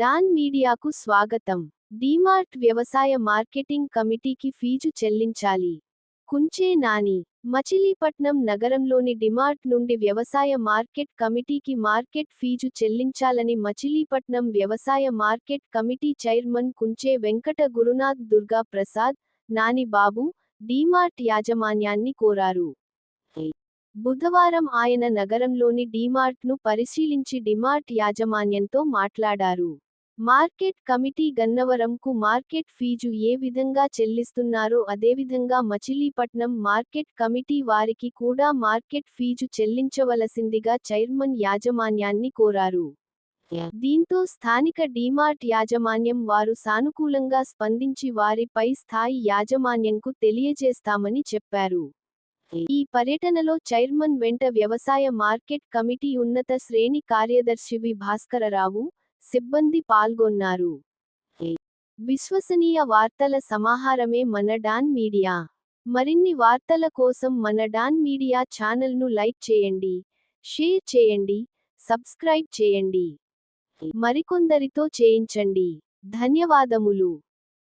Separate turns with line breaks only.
Don మీడియాకు స్వాగతం. డీమార్ట్ వ్యవసాయ మార్కెటింగ్ కమిటీకి ఫీజు చెల్లించాలి. కుంచే నాని మచిలీపట్నం నగరంలోని డిమార్ట్ నుండి వ్యవసాయ మార్కెట్ కమిటీకి మార్కెట్ ఫీజు చెల్లించాలని మచిలీపట్నం వ్యవసాయ market committee chairman Kunche Venkata Gurunath Durga Prasad Nani Babu DMart యాజమాన్యాన్ని కోరారు. బుధవారం ఆయన నగరంలోని డీమార్ట్ను పరిశీలించి డిమార్ట్ యాజమాన్యంతో మాట్లాడారు. మార్కెట్ కమిటీ గన్నవరంకు మార్కెట్ ఫీజు ఏ విధంగా చెల్లిస్తున్నారో అదేవిధంగా మచిలీపట్నం మార్కెట్ కమిటీ వారికి కూడా మార్కెట్ ఫీజు చెల్లించవలసిందిగా చైర్మన్ యాజమాన్యాన్ని కోరారు. దీంతో స్థానిక డీమార్ట్ యాజమాన్యం వారు సానుకూలంగా స్పందించి వారి పై స్థాయి యాజమాన్యంకు తెలియజేస్తామని చెప్పారు. ఈ పర్యటనలో చైర్మన్ వెంట వ్యవసాయ మార్కెట్ కమిటీ ఉన్నత శ్రేణి కార్యదర్శి వి భాస్కరరావు సిబ్బంది పాల్గొన్నారు. విశ్వసనీయ వార్తల సమాహారమే మన డాన్ మీడియా. మరిన్ని వార్తల కోసం మన డాన్ మీడియా ఛానల్ను లైక్ చేయండి షేర్ చేయండి సబ్స్క్రైబ్ చేయండి. మరికొందరితో చేయించండి. ధన్యవాదములు.